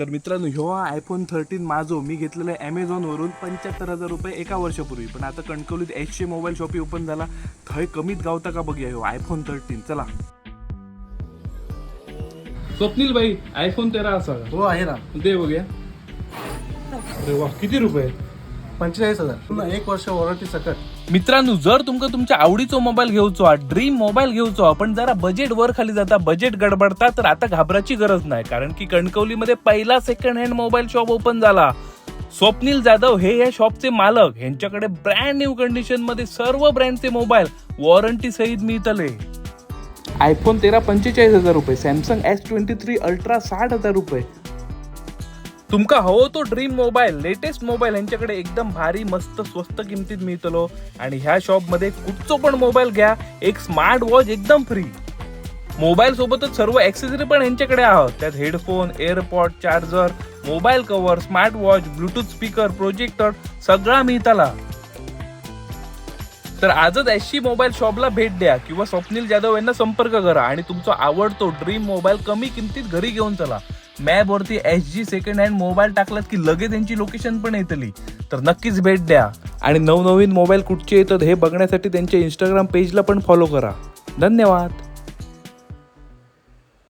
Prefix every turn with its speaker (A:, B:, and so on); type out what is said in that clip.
A: तर मित्रांनो ह्यो आयफोन थर्टीन माझो. मी घेतलेला आहे ॲमेझॉनवरून पंच्याहत्तर हजार रुपये एका वर्षापूर्वी. पण आता कणकवलीत एचशे मोबाईल शॉपी ओपन झाला. थंय कमीत गावता का बघूया ह्यो आयफोन थर्टीन चला. स्वप्नील भाई आयफोन तेरा असा.
B: हो आहे ना.
A: दे बघूया. अरे वा किती रुपये?
B: पंचेचाळीस हजार. पुन्हा एक वर्ष वॉरंटी सकट.
A: मित्रांनो जर तुमका तुमच्या आवडीचो मोबाईल घेऊचो हा ड्रीम मोबाईल घेऊचो हा, पण जरा बजेट वर खाली जाता बजेट गडबडता तर आता घाबराची गरज नाही. कारण की कणकवलीमध्ये पहिला second hand mobile shop open झाला. स्वप्नील जाधव हे या शॉपचे मालक. यांच्याकडे ब्रँड न्यू कंडिशनमध्ये सर्व ब्रँडचे मोबाईल वॉरंटी सहित मिळतले. आयफोन तेरा पंचेचाळीस हजार रुपये Samsung S twenty three ultra साठ हजार रुपये तुमका हवो तो ड्रीम मोबाईल लेटेस्ट मोबाईल यांच्याकडे एकदम भारी मस्त स्वस्त किमतीत मिळतलो. आणि ह्या शॉपमध्ये कुठचो पण मोबाईल घ्या एक स्मार्ट वॉच एकदम फ्री. मोबाईल सोबतच सर्व ऍक्सेसरी पण यांच्याकडे आहोत. त्यात headphone airpod charger mobile cover smart watch bluetooth speaker projector सगळा मिळताला. तर आजच एसशी मोबाईल शॉपला भेट द्या किंवा स्वप्नील जाधव यांना संपर्क करा आणि तुमचा आवडतो ड्रीम मोबाईल कमी किमतीत घरी घेऊन चला. मॅपवरती H S G second hand mobile टाकलात की लगेच त्यांची लोकेशन पण येतली. तर नक्कीच भेट द्या. आणि नवनवीन मोबाईल कुठचे येतात हे बघण्यासाठी त्यांच्या इंस्टाग्राम पेजला पण फॉलो करा. धन्यवाद.